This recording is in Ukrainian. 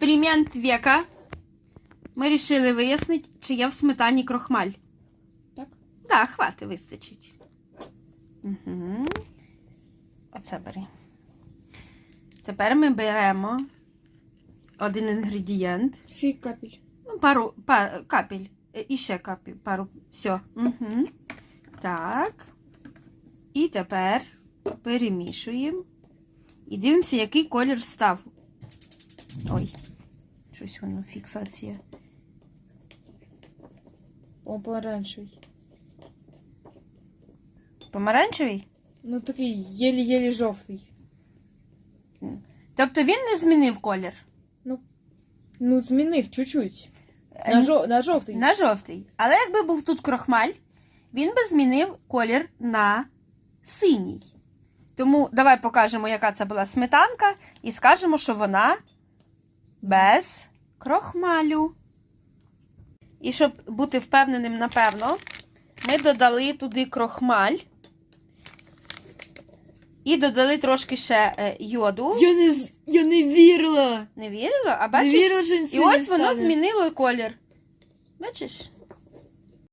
Експеримент века. Ми вирішили вияснити, чи є в сметані крохмаль. Так? Так, хвати вистачить. Угу. Оце бери. Тепер ми беремо один інгредієнт. Скільки капель? Ну, пару па, капель. Е, І ще капель, пару. Все. Угу. Так. І тепер перемішуємо. І дивимося, який колір став. Ой, щось воно, фіксація. О, помаранчевий. Помаранчевий? Ну такий єлі-єлі жовтий. Тобто він не змінив колір. Ну, змінив чуть-чуть. Е, На, жо... на жовтий. На жовтий. Але якби був тут крохмаль, він би змінив колір на синій. Тому давай покажемо, яка це була сметанка, і скажемо, що вона без крохмалю. І щоб бути впевненим, напевно, ми додали туди крохмаль. І додали трошки ще е, йоду. Я не, з- я не вірила. Не вірила? А Не вірила, що він І синій ось воно стане. змінило колір. Бачиш?